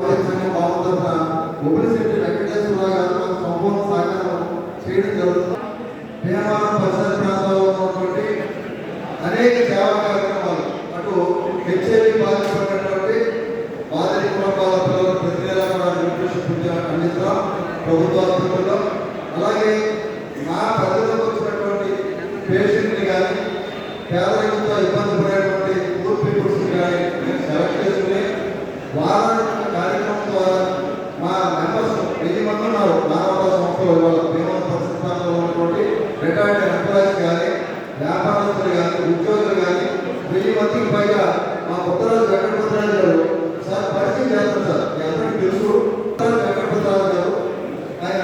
సంఘం వెంకటేశ్వరరావు గారు మాకు సంపూర్ణ సహకారం చేయడం జరుగుతుంది. భీమవరం పరిసర ప్రాంతాల్లో ఉన్నటువంటి అనేక సేవా కార్యక్రమాలు అటు హెచ్ఐవి బాధితపడినటువంటి బాధిత కుటుంబాల పిల్లలు ప్రతి నెల కూడా న్యూట్రిషన్ అందిస్తాం ప్రభుత్వ ఆసుపత్రుల్లో అలాగే మా ప్రజలకు వచ్చినటువంటి పేషెంట్ని కానీ పేదరికంతో ఇబ్బంది పడే పూర్ పీపుల్స్ కానీ మేము సెలెక్ట్ చేసుకుని వారం కార్యక్రమం ద్వారా మా మెంబర్స్ వెయ్యి మంది ఉన్నారు మానవతా సంస్థలు వాళ్ళ భీమా పరిస్థితుల్లో ఉన్నటువంటి రిటైర్డ్ ఎంప్లాయీస్ కానీ వ్యాపారస్తులు కానీ ఉద్యోగులు కానీ వెయ్యి పైగా మా ఉత్తరాజు వెంకటపతిరాజు గారు సార్ పరిచయం చేస్తారు సార్. మీ అందరికీ తెలుసు ఉత్తరాజు వెంకటపతిరాజు గారు. ఆయన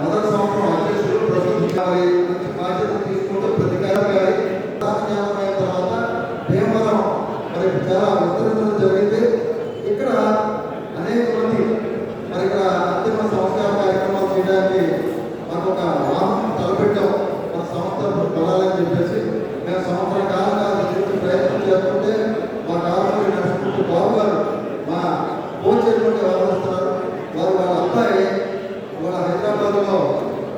మొదటి సంవత్సరం అధ్యక్షులు ప్రస్తుతం కావాలి మంచి బాధ్యత తీసుకుంటూ ప్రతికారం కావాలి ప్రధాన అయిన తర్వాత భీమవరం మరి చాలా విస్తరించడం జరిగింది. ఇక్కడ అనేక మంది మరి ఇక్కడ అంతిమ సంస్కార కార్యక్రమాలు చేయడానికి మనకు ఒక వాహనం తలపెట్టాం. మన సంవత్సరం వెళ్ళాలని చెప్పేసి మేము సంవత్సరం కాలం దీనికి ప్రయత్నం చేస్తుంటే మా కాలంలో నడుచుకుంటూ బాబు గారు మా కోచేటువంటి వ్యవహరిస్తున్నారు వారు వాళ్ళ అబ్బాయి వాళ్ళ హైదరాబాద్లో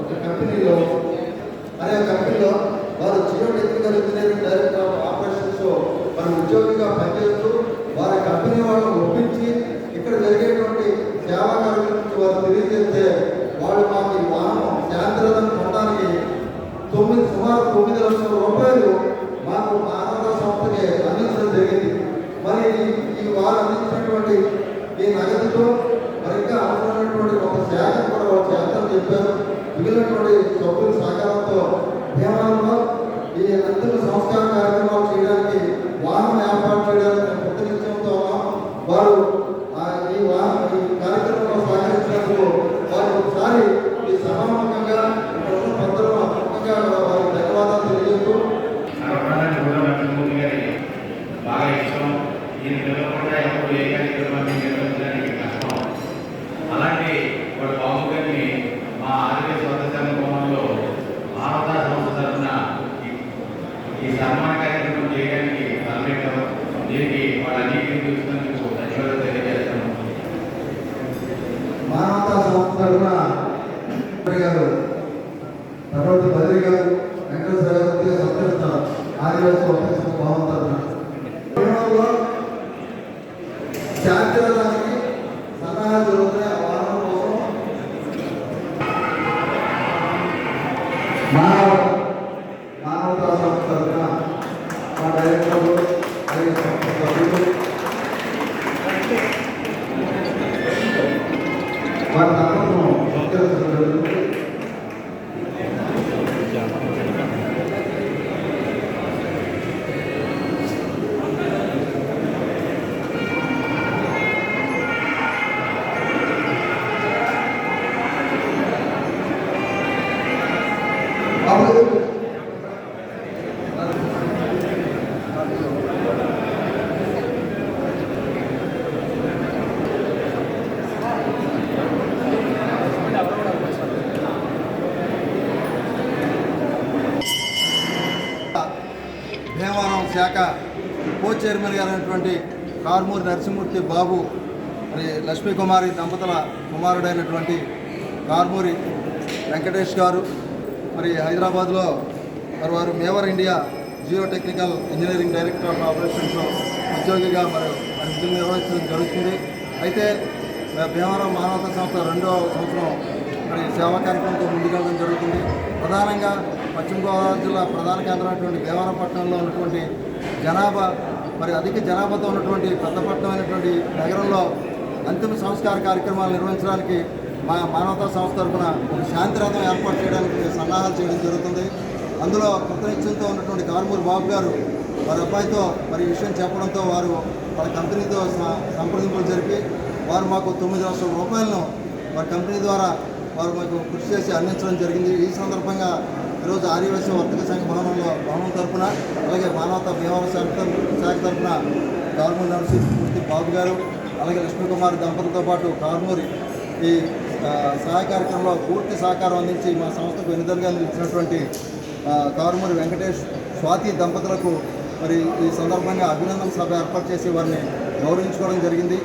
ఒక కంపెనీలో అనే కంపెనీలో వారు geotechnical engineering director of operations మన ఉద్యోగిగా పనిచేస్తూ వారి కంపెనీ వాళ్ళని ఒప్పించి ఇక్కడ జరిగేటువంటి సేవా కార్యక్రమం వారు తెలియజేస్తే వాళ్ళు మాకు ఈ వాహనం శాంతిరథం కొనడానికి తొమ్మిది సుమారు తొమ్మిది లక్షల రూపాయలు మాకు మానవ సంస్థకి అందించడం జరిగింది. మరి ఈ- వారు అందించినటువంటి ఈ నగదుతో మరింత అవసరమైనటువంటి ఒక శాఖ కూడా వాళ్ళు చేస్తారని చెప్పారు. మిగిలినటువంటి సభ్యుల సహకారంతో భీమవరంలో ఈ అంతిమ సంస్కార కార్యక్రమాలు చేయడానికి వాహనం ఏర్పాటు చేయడానికి మేము కొత్త నిశ్చయంతో ఉన్నాం వారు ఆ ఈ వాహనం ఈ కార్యక్రమంలో సహకరించినందుకు వారు ఒకసారి ఈ సభాముఖంగా ఇక్కడ ఉన్న పెద్దలు ముఖ్యంగా వారికి ధన్యవాదాలు తెలియజేస్తూ సర్వప్రధాన గౌరవ నరసింహమూర్తి గారి బాగా ఇష్టం. నేను పిలవకుండా ఎప్పుడు ఏ కార్యక్రమాన్ని నిర్వహించడానికి కష్టం అలాంటి వాడు బాబు గారిని మా ఆరోగ్య స్వతంత్ర భవనంలో భారత సంస్థ తరఫున ఈ- ఈ సన్మాన కార్యక్రమం చేయడానికి తలపెట్టారు దీనికి వాళ్ళ చూసినందుకు ధన్యవాదాలు తెలియజేస్తాను మానవతా సంస్థ తరఫున గారు తర్వాత బద్రి గారు వెంకటేశ్వర గారు సంతరిస్తారు ఆదివాసీ ఒప్పందం భావం chapter శాఖ కో చైర్మన్ గారు అయినటువంటి కార్మూరి నరసింహమూర్తి బాబు మరి లక్ష్మీ కుమారి దంపతుల కుమారుడైనటువంటి కార్మూరి వెంకటేష్ గారు మరి హైదరాబాద్లో మరి వారు Mewar India geotechnical engineering director of ఆపరేషన్స్లో ఉద్యోగిగా మరి విధులు నిర్వహించడం జరుగుతుంది. అయితే భీమవరం మానవతా సంస్థ రెండో సంవత్సరం మరి సేవా కార్యక్రమంతో ముందుకెళ్ళడం జరుగుతుంది. ప్రధానంగా పశ్చిమ గోదావరి జిల్లా ప్రధాన కేంద్రమైనటువంటి భీమవరం పట్టణంలో ఉన్నటువంటి జనాభా మరి అధిక జనాభాతో ఉన్నటువంటి పెద్దపట్నం పట్టణమైనటువంటి నగరంలో అంతిమ సంస్కార కార్యక్రమాలు నిర్వహించడానికి మా మానవతా సంస్థ తరఫున ఒక శాంతిరథం ఏర్పాటు చేయడానికి సన్నాహాలు చేయడం జరుగుతుంది. అందులో కృతనిశ్చయంతో ఉన్నటువంటి కారుమూరు బాబు గారు వారి అబ్బాయితో మరి విషయం చెప్పడంతో వారు వాళ్ళ కంపెనీతో సంప్రదింపులు జరిపి వారు మాకు తొమ్మిది లక్షల రూపాయలను వారి కంపెనీ ద్వారా వారు మాకు కృషి చేసి అందించడం జరిగింది. ఈ సందర్భంగా ఈరోజు ఆదివాసీ వర్తక సంఘ భవనంలో భవనం తరఫున అలాగే మానవతా భీమవరం శాఖ శాఖ తరఫున కారుమూరి నరసింహమూర్తి బాబు గారు అలాగే లక్ష్మీకుమారి దంపతులతో పాటు కార్మూరి ఈ సహాయ కార్యక్రమంలో పూర్తి సహకారం అందించి మా సంస్థకు వెనుదలుగా నిలిచినటువంటి ఆ, కారుమూరి వెంకటేష్ స్వాతి దంపతులకు మరి ఈ సందర్భంగా అభినందన సభ ఏర్పాటు చేసి వారిని గౌరవించుకోవడం జరిగింది.